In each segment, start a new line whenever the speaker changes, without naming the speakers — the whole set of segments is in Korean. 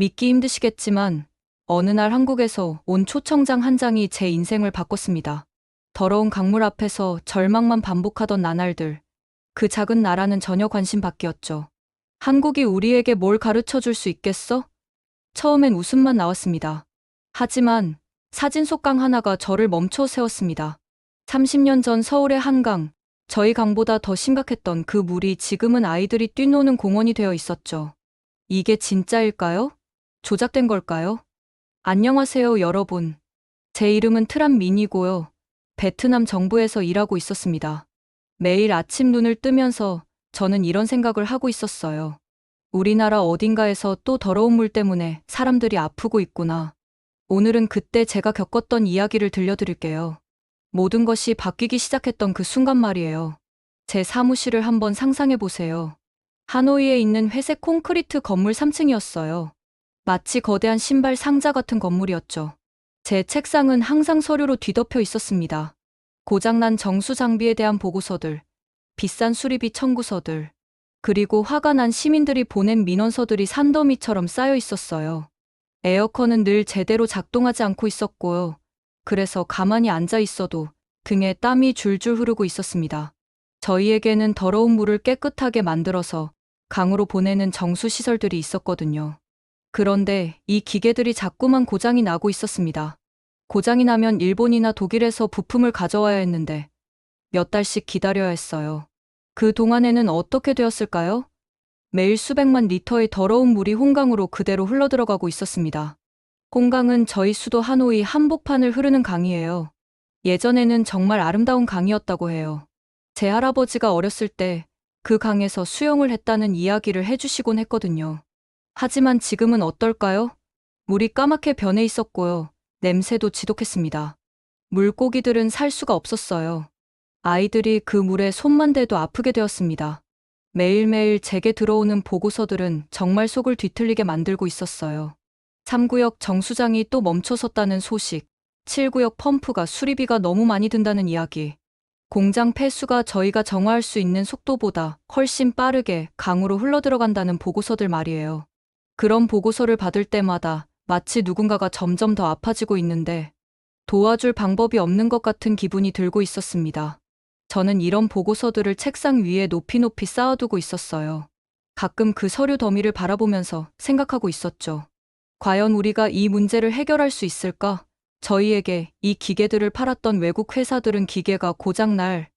믿기 힘드시겠지만 어느 날 한국에서 온 초청장 한 장이 제 인생을 바꿨습니다. 더러운 강물 앞에서 절망만 반복하던 나날들. 그 작은 나라는 전혀 관심 밖이었죠. 한국이 우리에게 뭘 가르쳐 줄 수 있겠어? 처음엔 웃음만 나왔습니다. 하지만 사진 속강 하나가 저를 멈춰 세웠습니다. 30년 전 서울의 한강, 저희 강보다 더 심각했던 그 물이 지금은 아이들이 뛰노는 공원이 되어 있었죠. 이게 진짜일까요? 조작된 걸까요? 안녕하세요, 여러분. 제 이름은 트람 민이고요. 베트남 정부에서 일하고 있었습니다. 매일 아침 눈을 뜨면서 저는 이런 생각을 하고 있었어요. 우리나라 어딘가에서 또 더러운 물 때문에 사람들이 아프고 있구나. 오늘은 그때 제가 겪었던 이야기를 들려드릴게요. 모든 것이 바뀌기 시작했던 그 순간 말이에요. 제 사무실을 한번 상상해 보세요. 하노이에 있는 회색 콘크리트 건물 3층이었어요. 마치 거대한 신발 상자 같은 건물이었죠. 제 책상은 항상 서류로 뒤덮여 있었습니다. 고장난 정수 장비에 대한 보고서들, 비싼 수리비 청구서들, 그리고 화가 난 시민들이 보낸 민원서들이 산더미처럼 쌓여 있었어요. 에어컨은 늘 제대로 작동하지 않고 있었고요. 그래서 가만히 앉아 있어도 등에 땀이 줄줄 흐르고 있었습니다. 저희에게는 더러운 물을 깨끗하게 만들어서 강으로 보내는 정수 시설들이 있었거든요. 그런데 이 기계들이 자꾸만 고장이 나고 있었습니다. 고장이 나면 일본이나 독일에서 부품을 가져와야 했는데 몇 달씩 기다려야 했어요. 그 동안에는 어떻게 되었을까요? 매일 수백만 리터의 더러운 물이 홍강으로 그대로 흘러들어가고 있었습니다. 홍강은 저희 수도 하노이 한복판을 흐르는 강이에요. 예전에는 정말 아름다운 강이었다고 해요. 제 할아버지가 어렸을 때 그 강에서 수영을 했다는 이야기를 해주시곤 했거든요. 하지만 지금은 어떨까요? 물이 까맣게 변해 있었고요. 냄새도 지독했습니다. 물고기들은 살 수가 없었어요. 아이들이 그 물에 손만 대도 아프게 되었습니다. 매일매일 제게 들어오는 보고서들은 정말 속을 뒤틀리게 만들고 있었어요. 3구역 정수장이 또 멈춰섰다는 소식, 7구역 펌프가 수리비가 너무 많이 든다는 이야기, 공장 폐수가 저희가 정화할 수 있는 속도보다 훨씬 빠르게 강으로 흘러들어간다는 보고서들 말이에요. 그런 보고서를 받을 때마다 마치 누군가가 점점 더 아파지고 있는데 도와줄 방법이 없는 것 같은 기분이 들고 있었습니다. 저는 이런 보고서들을 책상 위에 높이 높이 쌓아두고 있었어요. 가끔 그 서류 더미를 바라보면서 생각하고 있었죠. 과연 우리가 이 문제를 해결할 수 있을까? 저희에게 이 기계들을 팔았던 외국 회사들은 기계가 고장날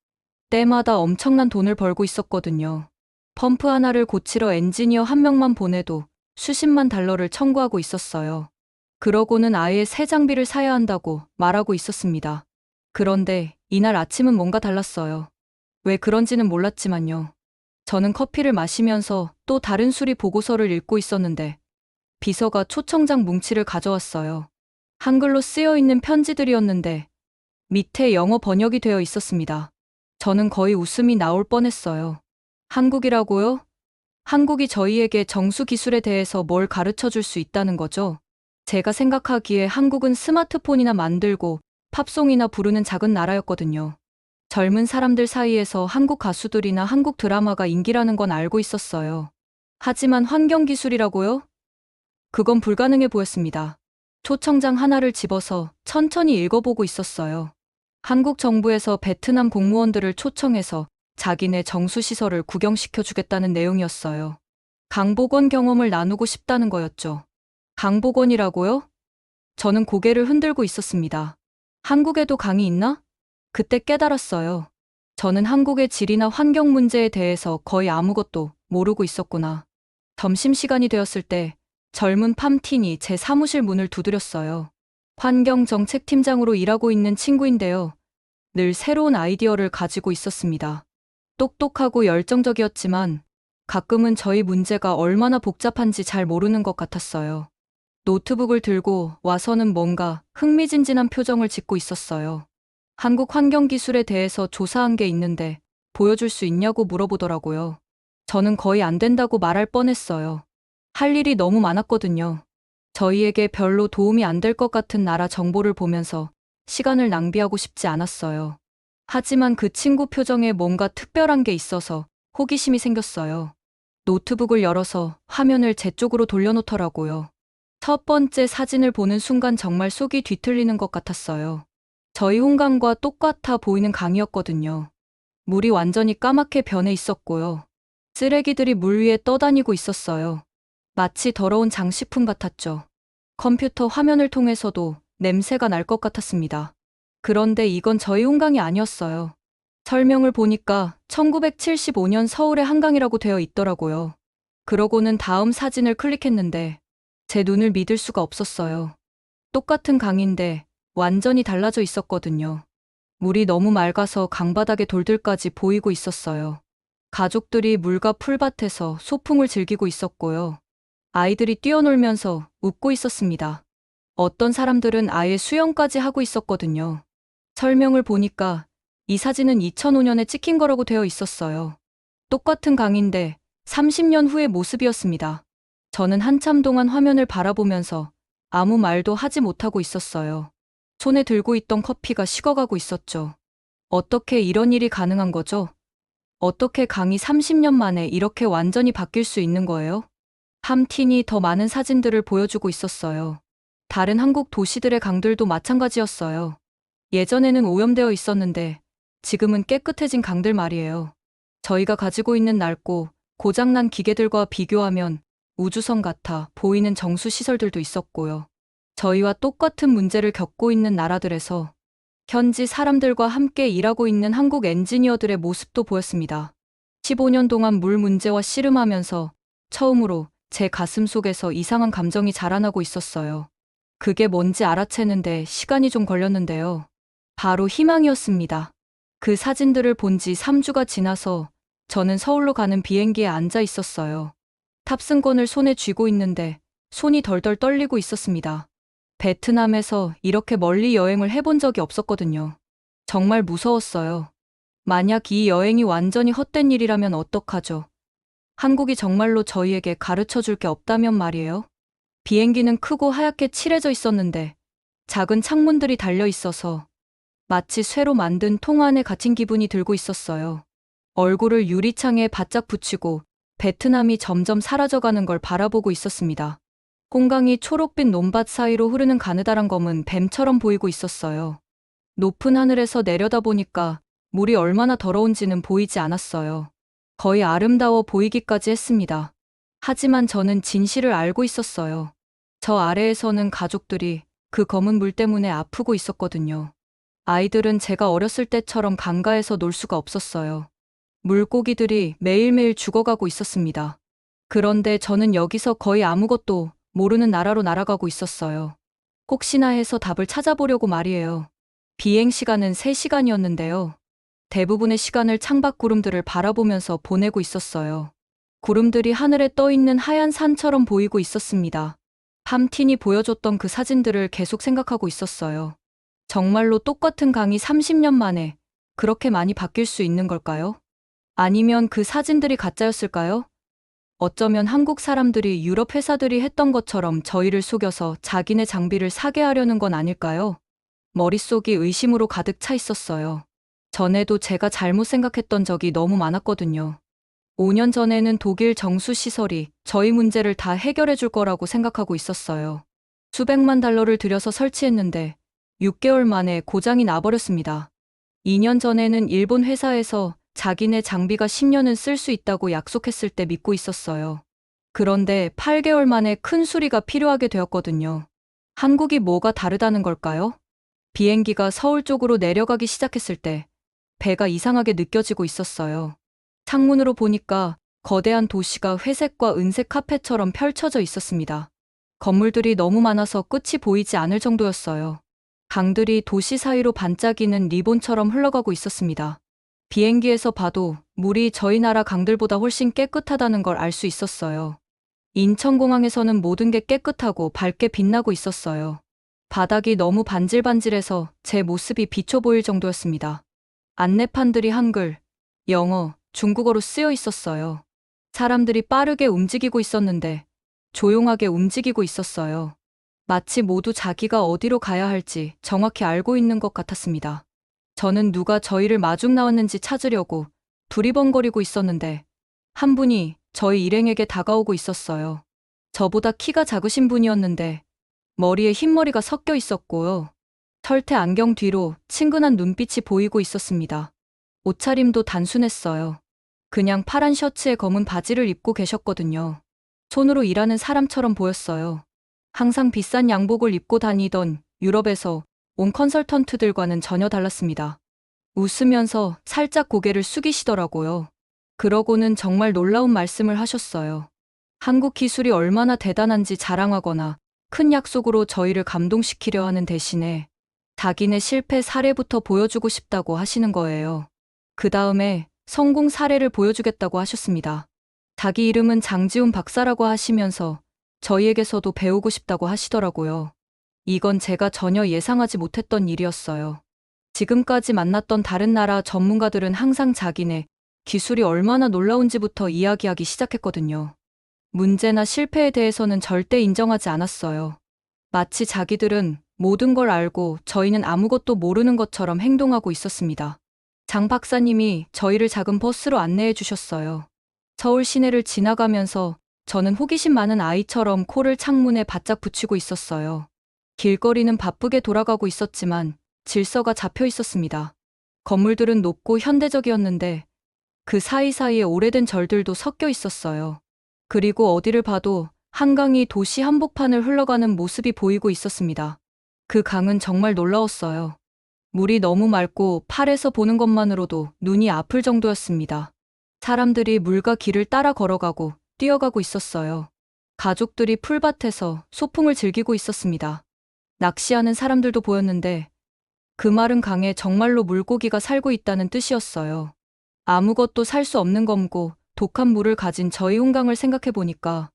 때마다 엄청난 돈을 벌고 있었거든요. 펌프 하나를 고치러 엔지니어 한 명만 보내도 수십만 달러를 청구하고 있었어요. 그러고는 아예 새 장비를 사야 한다고 말하고 있었습니다. 그런데 이날 아침은 뭔가 달랐어요. 왜 그런지는 몰랐지만요. 저는 커피를 마시면서 또 다른 수리 보고서를 읽고 있었는데 비서가 초청장 뭉치를 가져왔어요. 한글로 쓰여 있는 편지들이었는데 밑에 영어 번역이 되어 있었습니다. 저는 거의 웃음이 나올 뻔했어요. 한국이라고요? 한국이 저희에게 정수 기술에 대해서 뭘 가르쳐 줄 수 있다는 거죠? 제가 생각하기에 한국은 스마트폰이나 만들고 팝송이나 부르는 작은 나라였거든요. 젊은 사람들 사이에서 한국 가수들이나 한국 드라마가 인기라는 건 알고 있었어요. 하지만 환경 기술이라고요? 그건 불가능해 보였습니다. 초청장 하나를 집어서 천천히 읽어보고 있었어요. 한국 정부에서 베트남 공무원들을 초청해서 자기네 정수시설을 구경시켜 주겠다는 내용이었어요. 강복원 경험을 나누고 싶다는 거였죠. 강복원이라고요? 저는 고개를 흔들고 있었습니다. 한국에도 강이 있나? 그때 깨달았어요. 저는 한국의 질이나 환경 문제에 대해서 거의 아무것도 모르고 있었구나. 점심시간이 되었을 때 젊은 팜틴이 제 사무실 문을 두드렸어요. 환경정책팀장으로 일하고 있는 친구인데요. 늘 새로운 아이디어를 가지고 있었습니다. 똑똑하고 열정적이었지만 가끔은 저희 문제가 얼마나 복잡한지 잘 모르는 것 같았어요. 노트북을 들고 와서는 뭔가 흥미진진한 표정을 짓고 있었어요. 한국 환경기술에 대해서 조사한 게 있는데 보여줄 수 있냐고 물어보더라고요. 저는 거의 안 된다고 말할 뻔했어요. 할 일이 너무 많았거든요. 저희에게 별로 도움이 안 될 것 같은 나라 정보를 보면서 시간을 낭비하고 싶지 않았어요. 하지만 그 친구 표정에 뭔가 특별한 게 있어서 호기심이 생겼어요. 노트북을 열어서 화면을 제 쪽으로 돌려놓더라고요. 첫 번째 사진을 보는 순간 정말 속이 뒤틀리는 것 같았어요. 저희 홍강과 똑같아 보이는 강이었거든요. 물이 완전히 까맣게 변해 있었고요. 쓰레기들이 물 위에 떠다니고 있었어요. 마치 더러운 장식품 같았죠. 컴퓨터 화면을 통해서도 냄새가 날 것 같았습니다. 그런데 이건 저희 홍강이 아니었어요. 설명을 보니까 1975년 서울의 한강이라고 되어 있더라고요. 그러고는 다음 사진을 클릭했는데 제 눈을 믿을 수가 없었어요. 똑같은 강인데 완전히 달라져 있었거든요. 물이 너무 맑아서 강바닥에 돌들까지 보이고 있었어요. 가족들이 물과 풀밭에서 소풍을 즐기고 있었고요. 아이들이 뛰어놀면서 웃고 있었습니다. 어떤 사람들은 아예 수영까지 하고 있었거든요. 설명을 보니까 이 사진은 2005년에 찍힌 거라고 되어 있었어요. 똑같은 강인데 30년 후의 모습이었습니다. 저는 한참 동안 화면을 바라보면서 아무 말도 하지 못하고 있었어요. 손에 들고 있던 커피가 식어가고 있었죠. 어떻게 이런 일이 가능한 거죠? 어떻게 강이 30년 만에 이렇게 완전히 바뀔 수 있는 거예요? 함틴이 더 많은 사진들을 보여주고 있었어요. 다른 한국 도시들의 강들도 마찬가지였어요. 예전에는 오염되어 있었는데 지금은 깨끗해진 강들 말이에요. 저희가 가지고 있는 낡고 고장난 기계들과 비교하면 우주선 같아 보이는 정수 시설들도 있었고요. 저희와 똑같은 문제를 겪고 있는 나라들에서 현지 사람들과 함께 일하고 있는 한국 엔지니어들의 모습도 보였습니다. 15년 동안 물 문제와 씨름하면서 처음으로 제 가슴 속에서 이상한 감정이 자라나고 있었어요. 그게 뭔지 알아채는데 시간이 좀 걸렸는데요. 바로 희망이었습니다. 그 사진들을 본 지 3주가 지나서 저는 서울로 가는 비행기에 앉아 있었어요. 탑승권을 손에 쥐고 있는데 손이 덜덜 떨리고 있었습니다. 베트남에서 이렇게 멀리 여행을 해본 적이 없었거든요. 정말 무서웠어요. 만약 이 여행이 완전히 헛된 일이라면 어떡하죠? 한국이 정말로 저희에게 가르쳐 줄 게 없다면 말이에요. 비행기는 크고 하얗게 칠해져 있었는데 작은 창문들이 달려 있어서 마치 쇠로 만든 통 안에 갇힌 기분이 들고 있었어요. 얼굴을 유리창에 바짝 붙이고 베트남이 점점 사라져가는 걸 바라보고 있었습니다. 공강이 초록빛 논밭 사이로 흐르는 가느다란 검은 뱀처럼 보이고 있었어요. 높은 하늘에서 내려다 보니까 물이 얼마나 더러운지는 보이지 않았어요. 거의 아름다워 보이기까지 했습니다. 하지만 저는 진실을 알고 있었어요. 저 아래에서는 가족들이 그 검은 물 때문에 아프고 있었거든요. 아이들은 제가 어렸을 때처럼 강가에서 놀 수가 없었어요. 물고기들이 매일매일 죽어가고 있었습니다. 그런데 저는 여기서 거의 아무것도 모르는 나라로 날아가고 있었어요. 혹시나 해서 답을 찾아보려고 말이에요. 비행 시간은 3시간이었는데요. 대부분의 시간을 창밖 구름들을 바라보면서 보내고 있었어요. 구름들이 하늘에 떠 있는 하얀 산처럼 보이고 있었습니다. 함틴이 보여줬던 그 사진들을 계속 생각하고 있었어요. 정말로 똑같은 강이 30년 만에 그렇게 많이 바뀔 수 있는 걸까요? 아니면 그 사진들이 가짜였을까요? 어쩌면 한국 사람들이 유럽 회사들이 했던 것처럼 저희를 속여서 자기네 장비를 사게 하려는 건 아닐까요? 머릿속이 의심으로 가득 차 있었어요. 전에도 제가 잘못 생각했던 적이 너무 많았거든요. 5년 전에는 독일 정수시설이 저희 문제를 다 해결해 줄 거라고 생각하고 있었어요. 수백만 달러를 들여서 설치했는데 6개월 만에 고장이 나버렸습니다. 2년 전에는 일본 회사에서 자기네 장비가 10년은 쓸 수 있다고 약속했을 때 믿고 있었어요. 그런데 8개월 만에 큰 수리가 필요하게 되었거든요. 한국이 뭐가 다르다는 걸까요? 비행기가 서울 쪽으로 내려가기 시작했을 때 배가 이상하게 느껴지고 있었어요. 창문으로 보니까 거대한 도시가 회색과 은색 카페처럼 펼쳐져 있었습니다. 건물들이 너무 많아서 끝이 보이지 않을 정도였어요. 강들이 도시 사이로 반짝이는 리본처럼 흘러가고 있었습니다. 비행기에서 봐도 물이 저희 나라 강들보다 훨씬 깨끗하다는 걸 알 수 있었어요. 인천공항에서는 모든 게 깨끗하고 밝게 빛나고 있었어요. 바닥이 너무 반질반질해서 제 모습이 비춰 보일 정도였습니다. 안내판들이 한글, 영어, 중국어로 쓰여 있었어요. 사람들이 빠르게 움직이고 있었는데 조용하게 움직이고 있었어요. 마치 모두 자기가 어디로 가야 할지 정확히 알고 있는 것 같았습니다. 저는 누가 저희를 마중 나왔는지 찾으려고 두리번거리고 있었는데 한 분이 저희 일행에게 다가오고 있었어요. 저보다 키가 작으신 분이었는데 머리에 흰머리가 섞여 있었고요. 털태 안경 뒤로 친근한 눈빛이 보이고 있었습니다. 옷차림도 단순했어요. 그냥 파란 셔츠에 검은 바지를 입고 계셨거든요. 손으로 일하는 사람처럼 보였어요. 항상 비싼 양복을 입고 다니던 유럽에서 온 컨설턴트들과는 전혀 달랐습니다. 웃으면서 살짝 고개를 숙이시더라고요. 그러고는 정말 놀라운 말씀을 하셨어요. 한국 기술이 얼마나 대단한지 자랑하거나 큰 약속으로 저희를 감동시키려 하는 대신에 자기네 실패 사례부터 보여주고 싶다고 하시는 거예요. 그 다음에 성공 사례를 보여주겠다고 하셨습니다. 자기 이름은 장지훈 박사라고 하시면서 저희에게서도 배우고 싶다고 하시더라고요. 이건 제가 전혀 예상하지 못했던 일이었어요. 지금까지 만났던 다른 나라 전문가들은 항상 자기네 기술이 얼마나 놀라운지부터 이야기하기 시작했거든요. 문제나 실패에 대해서는 절대 인정하지 않았어요. 마치 자기들은 모든 걸 알고 저희는 아무것도 모르는 것처럼 행동하고 있었습니다. 장 박사님이 저희를 작은 버스로 안내해 주셨어요. 서울 시내를 지나가면서 저는 호기심 많은 아이처럼 코를 창문에 바짝 붙이고 있었어요. 길거리는 바쁘게 돌아가고 있었지만 질서가 잡혀 있었습니다. 건물들은 높고 현대적이었는데 그 사이사이에 오래된 절들도 섞여 있었어요. 그리고 어디를 봐도 한강이 도시 한복판을 흘러가는 모습이 보이고 있었습니다. 그 강은 정말 놀라웠어요. 물이 너무 맑고 팔에서 보는 것만으로도 눈이 아플 정도였습니다. 사람들이 물과 길을 따라 걸어가고 뛰어가고 있었어요. 가족들이 풀밭에서 소풍을 즐기고 있었습니다. 낚시하는 사람들도 보였는데 그 마른 강에 정말로 물고기가 살고 있다는 뜻이었어요. 아무것도 살 수 없는 검고 독한 물을 가진 저희 홍강을 생각해 보니까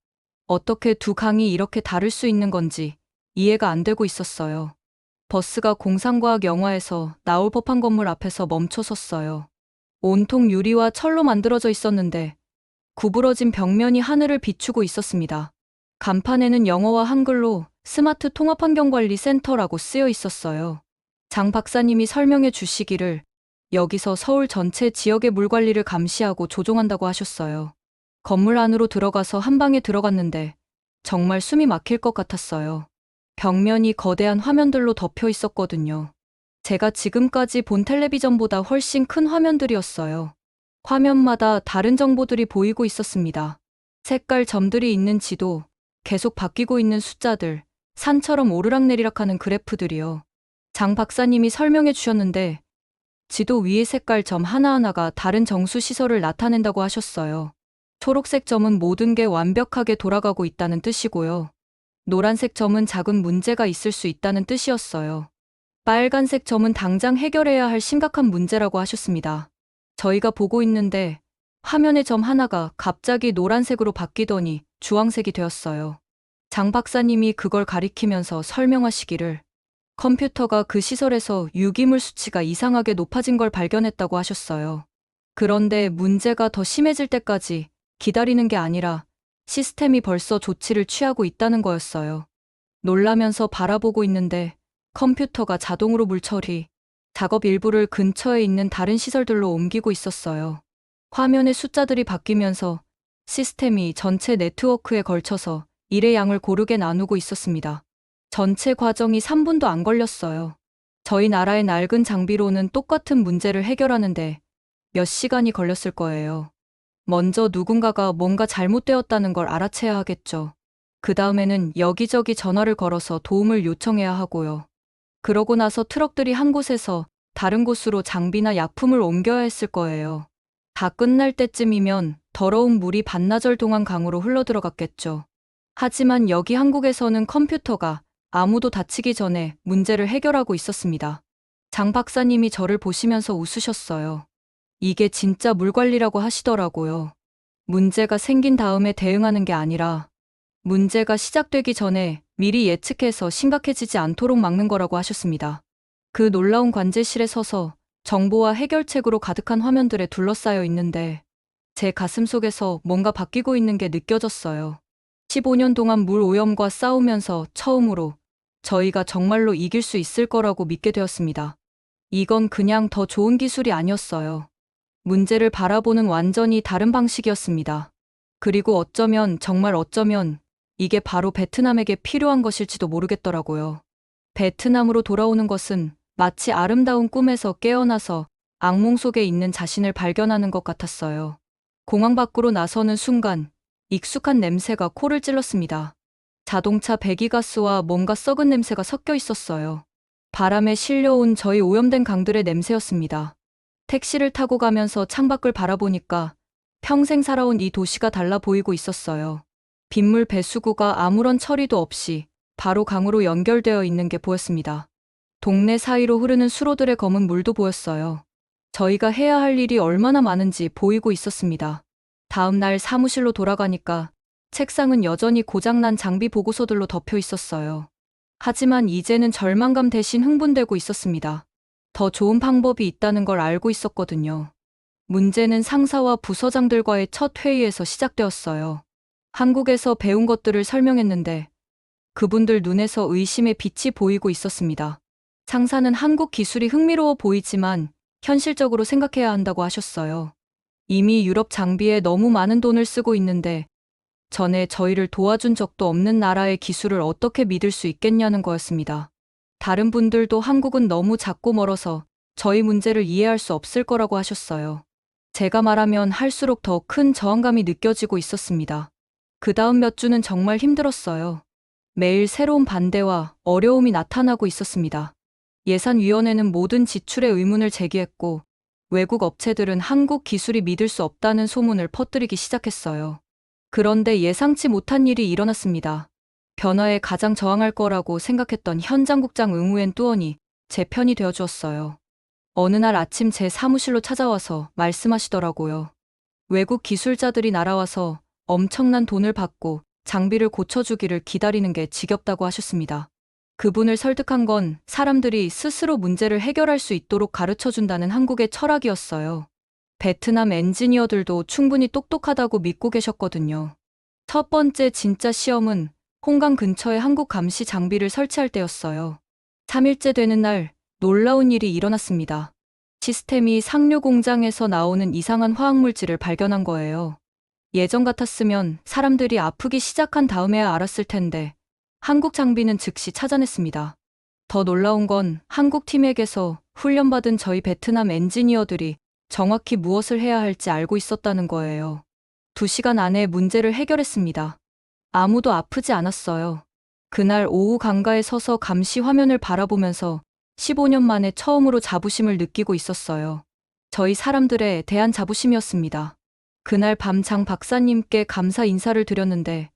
어떻게 두 강이 이렇게 다를 수 있는 건지 이해가 안 되고 있었어요. 버스가 공상과학 영화에서 나올 법한 건물 앞에서 멈춰 섰어요. 온통 유리와 철로 만들어져 있었는데 구부러진 벽면이 하늘을 비추고 있었습니다. 간판에는 영어와 한글로 스마트 통합환경관리 센터라고 쓰여 있었어요. 장 박사님이 설명해 주시기를 여기서 서울 전체 지역의 물 관리를 감시하고 조종한다고 하셨어요. 건물 안으로 들어가서 한 방에 들어갔는데 정말 숨이 막힐 것 같았어요. 벽면이 거대한 화면들로 덮여 있었거든요. 제가 지금까지 본 텔레비전보다 훨씬 큰 화면들이었어요. 화면마다 다른 정보들이 보이고 있었습니다. 색깔 점들이 있는 지도, 계속 바뀌고 있는 숫자들, 산처럼 오르락내리락 하는 그래프들이요. 장 박사님이 설명해 주셨는데, 지도 위의 색깔 점 하나하나가 다른 정수 시설을 나타낸다고 하셨어요. 초록색 점은 모든 게 완벽하게 돌아가고 있다는 뜻이고요. 노란색 점은 작은 문제가 있을 수 있다는 뜻이었어요. 빨간색 점은 당장 해결해야 할 심각한 문제라고 하셨습니다. 저희가 보고 있는데 화면의 점 하나가 갑자기 노란색으로 바뀌더니 주황색이 되었어요. 장 박사님이 그걸 가리키면서 설명하시기를 컴퓨터가 그 시설에서 유기물 수치가 이상하게 높아진 걸 발견했다고 하셨어요. 그런데 문제가 더 심해질 때까지 기다리는 게 아니라 시스템이 벌써 조치를 취하고 있다는 거였어요. 놀라면서 바라보고 있는데 컴퓨터가 자동으로 물 처리, 작업 일부를 근처에 있는 다른 시설들로 옮기고 있었어요. 화면의 숫자들이 바뀌면서 시스템이 전체 네트워크에 걸쳐서 일의 양을 고르게 나누고 있었습니다. 전체 과정이 3분도 안 걸렸어요. 저희 나라의 낡은 장비로는 똑같은 문제를 해결하는데 몇 시간이 걸렸을 거예요. 먼저 누군가가 뭔가 잘못되었다는 걸 알아채야 하겠죠. 그 다음에는 여기저기 전화를 걸어서 도움을 요청해야 하고요. 그러고 나서 트럭들이 한 곳에서 다른 곳으로 장비나 약품을 옮겨야 했을 거예요. 다 끝날 때쯤이면 더러운 물이 반나절 동안 강으로 흘러들어갔겠죠. 하지만 여기 한국에서는 컴퓨터가 아무도 다치기 전에 문제를 해결하고 있었습니다. 장 박사님이 저를 보시면서 웃으셨어요. 이게 진짜 물 관리라고 하시더라고요. 문제가 생긴 다음에 대응하는 게 아니라 문제가 시작되기 전에 미리 예측해서 심각해지지 않도록 막는 거라고 하셨습니다. 그 놀라운 관제실에 서서 정보와 해결책으로 가득한 화면들에 둘러싸여 있는데 제 가슴 속에서 뭔가 바뀌고 있는 게 느껴졌어요. 15년 동안 물 오염과 싸우면서 처음으로 저희가 정말로 이길 수 있을 거라고 믿게 되었습니다. 이건 그냥 더 좋은 기술이 아니었어요. 문제를 바라보는 완전히 다른 방식이었습니다. 그리고 어쩌면 정말 어쩌면 이게 바로 베트남에게 필요한 것일지도 모르겠더라고요. 베트남으로 돌아오는 것은 마치 아름다운 꿈에서 깨어나서 악몽 속에 있는 자신을 발견하는 것 같았어요. 공항 밖으로 나서는 순간 익숙한 냄새가 코를 찔렀습니다. 자동차 배기가스와 뭔가 썩은 냄새가 섞여 있었어요. 바람에 실려온 저희 오염된 강들의 냄새였습니다. 택시를 타고 가면서 창밖을 바라보니까 평생 살아온 이 도시가 달라 보이고 있었어요. 빗물 배수구가 아무런 처리도 없이 바로 강으로 연결되어 있는 게 보였습니다. 동네 사이로 흐르는 수로들의 검은 물도 보였어요. 저희가 해야 할 일이 얼마나 많은지 보이고 있었습니다. 다음 날 사무실로 돌아가니까 책상은 여전히 고장난 장비 보고서들로 덮여 있었어요. 하지만 이제는 절망감 대신 흥분되고 있었습니다. 더 좋은 방법이 있다는 걸 알고 있었거든요. 문제는 상사와 부서장들과의 첫 회의에서 시작되었어요. 한국에서 배운 것들을 설명했는데 그분들 눈에서 의심의 빛이 보이고 있었습니다. 상사는 한국 기술이 흥미로워 보이지만 현실적으로 생각해야 한다고 하셨어요. 이미 유럽 장비에 너무 많은 돈을 쓰고 있는데 전에 저희를 도와준 적도 없는 나라의 기술을 어떻게 믿을 수 있겠냐는 거였습니다. 다른 분들도 한국은 너무 작고 멀어서 저희 문제를 이해할 수 없을 거라고 하셨어요. 제가 말하면 할수록 더 큰 저항감이 느껴지고 있었습니다. 그 다음 몇 주는 정말 힘들었어요. 매일 새로운 반대와 어려움이 나타나고 있었습니다. 예산위원회는 모든 지출의 의문을 제기했고 외국 업체들은 한국 기술이 믿을 수 없다는 소문을 퍼뜨리기 시작했어요. 그런데 예상치 못한 일이 일어났습니다. 변화에 가장 저항할 거라고 생각했던 현장국장 응우엔 뚜원이 제 편이 되어 주었어요. 어느 날 아침 제 사무실로 찾아와서 말씀하시더라고요. 외국 기술자들이 날아와서 엄청난 돈을 받고 장비를 고쳐주기를 기다리는 게 지겹다고 하셨습니다. 그분을 설득한 건 사람들이 스스로 문제를 해결할 수 있도록 가르쳐 준다는 한국의 철학이었어요. 베트남 엔지니어들도 충분히 똑똑하다고 믿고 계셨거든요. 첫 번째 진짜 시험은 홍강 근처에 한국 감시 장비를 설치할 때였어요. 3일째 되는 날 놀라운 일이 일어났습니다. 시스템이 상류 공장에서 나오는 이상한 화학물질을 발견한 거예요. 예전 같았으면 사람들이 아프기 시작한 다음에야 알았을 텐데 한국 장비는 즉시 찾아냈습니다. 더 놀라운 건 한국 팀에게서 훈련받은 저희 베트남 엔지니어들이 정확히 무엇을 해야 할지 알고 있었다는 거예요. 두 시간 안에 문제를 해결했습니다. 아무도 아프지 않았어요. 그날 오후 강가에 서서 감시 화면을 바라보면서 15년 만에 처음으로 자부심을 느끼고 있었어요. 저희 사람들의 대한 자부심이었습니다. 그날 밤 장 박사님께 감사 인사를 드렸는데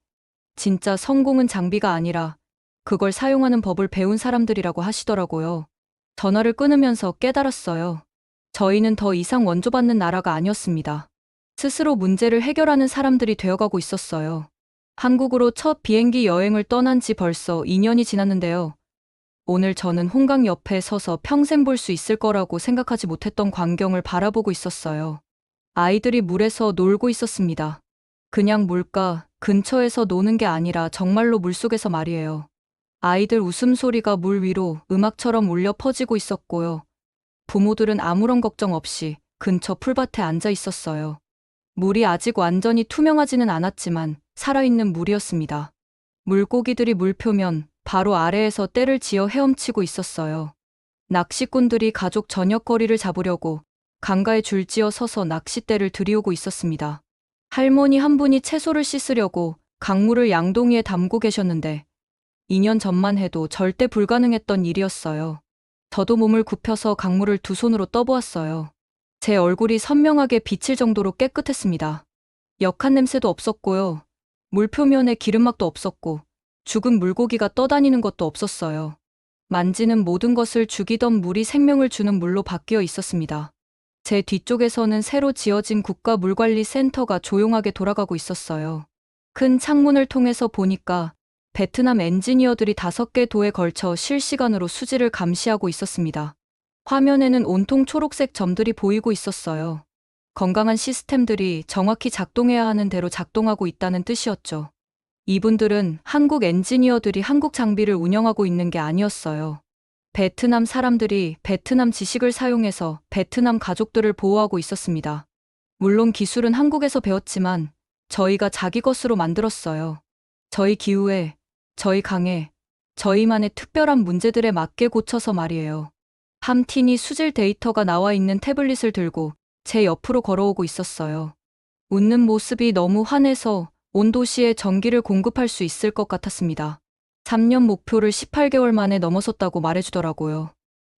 진짜 성공은 장비가 아니라 그걸 사용하는 법을 배운 사람들이라고 하시더라고요. 전화를 끊으면서 깨달았어요. 저희는 더 이상 원조받는 나라가 아니었습니다. 스스로 문제를 해결하는 사람들이 되어가고 있었어요. 한국으로 첫 비행기 여행을 떠난 지 벌써 2년이 지났는데요. 오늘 저는 홍강 옆에 서서 평생 볼 수 있을 거라고 생각하지 못했던 광경을 바라보고 있었어요. 아이들이 물에서 놀고 있었습니다. 그냥 물가 근처에서 노는 게 아니라 정말로 물속에서 말이에요. 아이들 웃음소리가 물 위로 음악처럼 울려 퍼지고 있었고요. 부모들은 아무런 걱정 없이 근처 풀밭에 앉아 있었어요. 물이 아직 완전히 투명하지는 않았지만 살아있는 물이었습니다. 물고기들이 물 표면 바로 아래에서 떼를 지어 헤엄치고 있었어요. 낚시꾼들이 가족 저녁거리를 잡으려고 강가에 줄지어 서서 낚싯대를 들이오고 있었습니다. 할머니 한 분이 채소를 씻으려고 강물을 양동이에 담고 계셨는데 2년 전만 해도 절대 불가능했던 일이었어요. 저도 몸을 굽혀서 강물을 두 손으로 떠보았어요. 제 얼굴이 선명하게 비칠 정도로 깨끗했습니다. 역한 냄새도 없었고요. 물 표면에 기름막도 없었고 죽은 물고기가 떠다니는 것도 없었어요. 만지는 모든 것을 죽이던 물이 생명을 주는 물로 바뀌어 있었습니다. 제 뒤쪽에서는 새로 지어진 국가물관리센터가 조용하게 돌아가고 있었어요. 큰 창문을 통해서 보니까 베트남 엔지니어들이 다섯 개 도에 걸쳐 실시간으로 수지를 감시하고 있었습니다. 화면에는 온통 초록색 점들이 보이고 있었어요. 건강한 시스템들이 정확히 작동해야 하는 대로 작동하고 있다는 뜻이었죠. 이분들은 한국 엔지니어들이 한국 장비를 운영하고 있는 게 아니었어요. 베트남 사람들이 베트남 지식을 사용해서 베트남 가족들을 보호하고 있었습니다. 물론 기술은 한국에서 배웠지만 저희가 자기 것으로 만들었어요. 저희 기후에, 저희 강에, 저희만의 특별한 문제들에 맞게 고쳐서 말이에요. 함틴이 수질 데이터가 나와 있는 태블릿을 들고 제 옆으로 걸어오고 있었어요. 웃는 모습이 너무 환해서 온 도시에 전기를 공급할 수 있을 것 같았습니다. 3년 목표를 18개월 만에 넘어섰다고 말해주더라고요.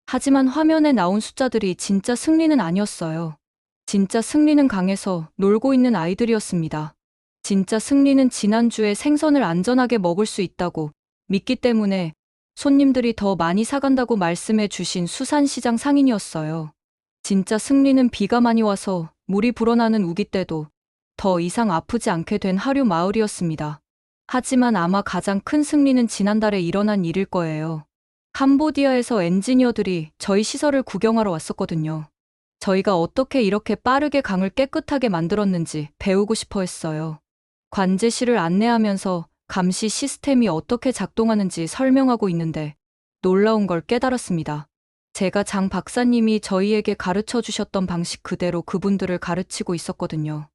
하지만 화면에 나온 숫자들이 진짜 승리는 아니었어요. 진짜 승리는 강에서 놀고 있는 아이들이었습니다. 진짜 승리는 지난주에 생선을 안전하게 먹을 수 있다고 믿기 때문에 손님들이 더 많이 사간다고 말씀해 주신 수산시장 상인이었어요. 진짜 승리는 비가 많이 와서 물이 불어나는 우기 때도 더 이상 아프지 않게 된 하류 마을이었습니다. 하지만 아마 가장 큰 승리는 지난달에 일어난 일일 거예요. 캄보디아에서 엔지니어들이 저희 시설을 구경하러 왔었거든요. 저희가 어떻게 이렇게 빠르게 강을 깨끗하게 만들었는지 배우고 싶어 했어요. 관제실을 안내하면서 감시 시스템이 어떻게 작동하는지 설명하고 있는데 놀라운 걸 깨달았습니다. 제가 장 박사님이 저희에게 가르쳐 주셨던 방식 그대로 그분들을 가르치고 있었거든요.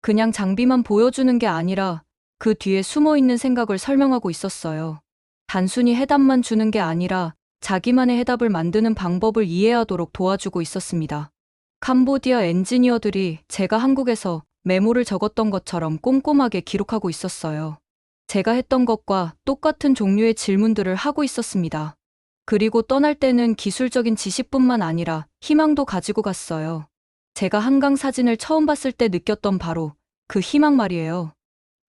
그냥 장비만 보여주는 게 아니라 그 뒤에 숨어 있는 생각을 설명하고 있었어요. 단순히 해답만 주는 게 아니라 자기만의 해답을 만드는 방법을 이해하도록 도와주고 있었습니다. 캄보디아 엔지니어들이 제가 한국에서 메모를 적었던 것처럼 꼼꼼하게 기록하고 있었어요. 제가 했던 것과 똑같은 종류의 질문들을 하고 있었습니다. 그리고 떠날 때는 기술적인 지식뿐만 아니라 희망도 가지고 갔어요. 제가 한강 사진을 처음 봤을 때 느꼈던 바로 그 희망 말이에요.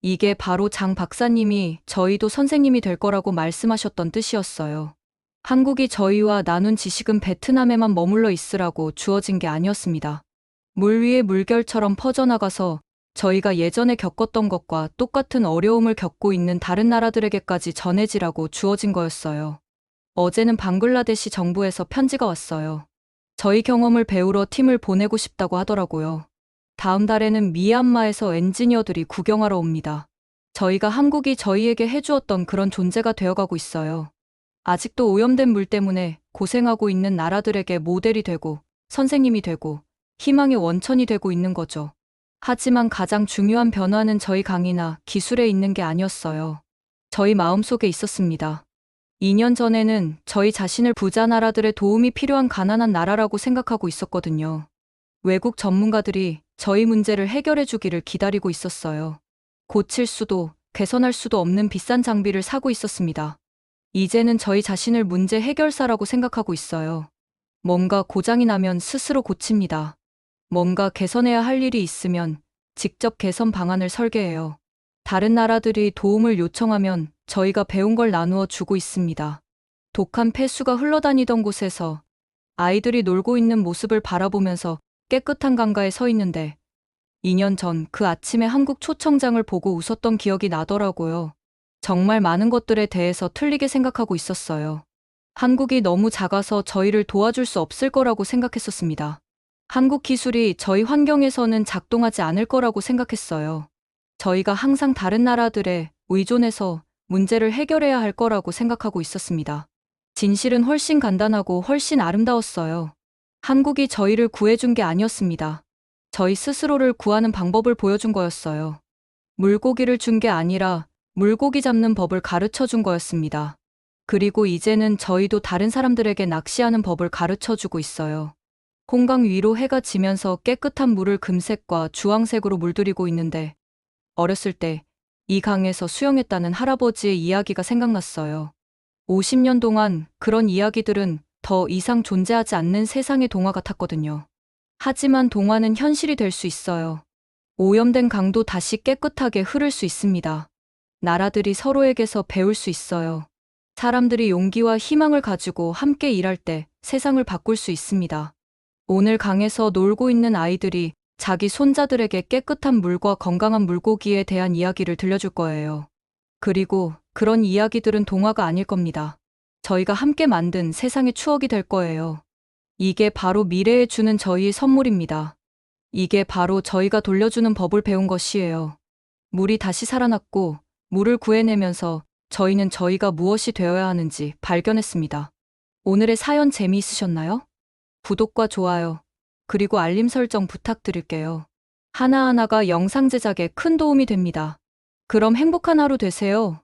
이게 바로 장 박사님이 저희도 선생님이 될 거라고 말씀하셨던 뜻이었어요. 한국이 저희와 나눈 지식은 베트남에만 머물러 있으라고 주어진 게 아니었습니다. 물 위에 물결처럼 퍼져나가서 저희가 예전에 겪었던 것과 똑같은 어려움을 겪고 있는 다른 나라들에게까지 전해지라고 주어진 거였어요. 어제는 방글라데시 정부에서 편지가 왔어요. 저희 경험을 배우러 팀을 보내고 싶다고 하더라고요. 다음 달에는 미얀마에서 엔지니어들이 구경하러 옵니다. 저희가 한국이 저희에게 해주었던 그런 존재가 되어가고 있어요. 아직도 오염된 물 때문에 고생하고 있는 나라들에게 모델이 되고 선생님이 되고 희망의 원천이 되고 있는 거죠. 하지만 가장 중요한 변화는 저희 강이나 기술에 있는 게 아니었어요. 저희 마음속에 있었습니다. 2년 전에는 저희 자신을 부자 나라들의 도움이 필요한 가난한 나라라고 생각하고 있었거든요. 외국 전문가들이 저희 문제를 해결해 주기를 기다리고 있었어요. 고칠 수도 개선할 수도 없는 비싼 장비를 사고 있었습니다. 이제는 저희 자신을 문제 해결사라고 생각하고 있어요. 뭔가 고장이 나면 스스로 고칩니다. 뭔가 개선해야 할 일이 있으면 직접 개선 방안을 설계해요. 다른 나라들이 도움을 요청하면 저희가 배운 걸 나누어 주고 있습니다. 독한 폐수가 흘러다니던 곳에서 아이들이 놀고 있는 모습을 바라보면서 깨끗한 강가에 서 있는데 2년 전 그 아침에 한국 초청장을 보고 웃었던 기억이 나더라고요. 정말 많은 것들에 대해서 틀리게 생각하고 있었어요. 한국이 너무 작아서 저희를 도와줄 수 없을 거라고 생각했었습니다. 한국 기술이 저희 환경에서는 작동하지 않을 거라고 생각했어요. 저희가 항상 다른 나라들에 의존해서 문제를 해결해야 할 거라고 생각하고 있었습니다. 진실은 훨씬 간단하고 훨씬 아름다웠어요. 한국이 저희를 구해준 게 아니었습니다. 저희 스스로를 구하는 방법을 보여준 거였어요. 물고기를 준 게 아니라 물고기 잡는 법을 가르쳐 준 거였습니다. 그리고 이제는 저희도 다른 사람들에게 낚시하는 법을 가르쳐 주고 있어요. 홍강 위로 해가 지면서 깨끗한 물을 금색과 주황색으로 물들이고 있는데 어렸을 때 이 강에서 수영했다는 할아버지의 이야기가 생각났어요. 50년 동안 그런 이야기들은 더 이상 존재하지 않는 세상의 동화 같았거든요. 하지만 동화는 현실이 될 수 있어요. 오염된 강도 다시 깨끗하게 흐를 수 있습니다. 나라들이 서로에게서 배울 수 있어요. 사람들이 용기와 희망을 가지고 함께 일할 때 세상을 바꿀 수 있습니다. 오늘 강에서 놀고 있는 아이들이 자기 손자들에게 깨끗한 물과 건강한 물고기에 대한 이야기를 들려줄 거예요. 그리고 그런 이야기들은 동화가 아닐 겁니다. 저희가 함께 만든 세상의 추억이 될 거예요. 이게 바로 미래에 주는 저희의 선물입니다. 이게 바로 저희가 돌려주는 법을 배운 것이에요. 물이 다시 살아났고 물을 구해내면서 저희는 저희가 무엇이 되어야 하는지 발견했습니다. 오늘의 사연 재미있으셨나요? 구독과 좋아요, 그리고 알림 설정 부탁드릴게요. 하나하나가 영상 제작에 큰 도움이 됩니다. 그럼 행복한 하루 되세요.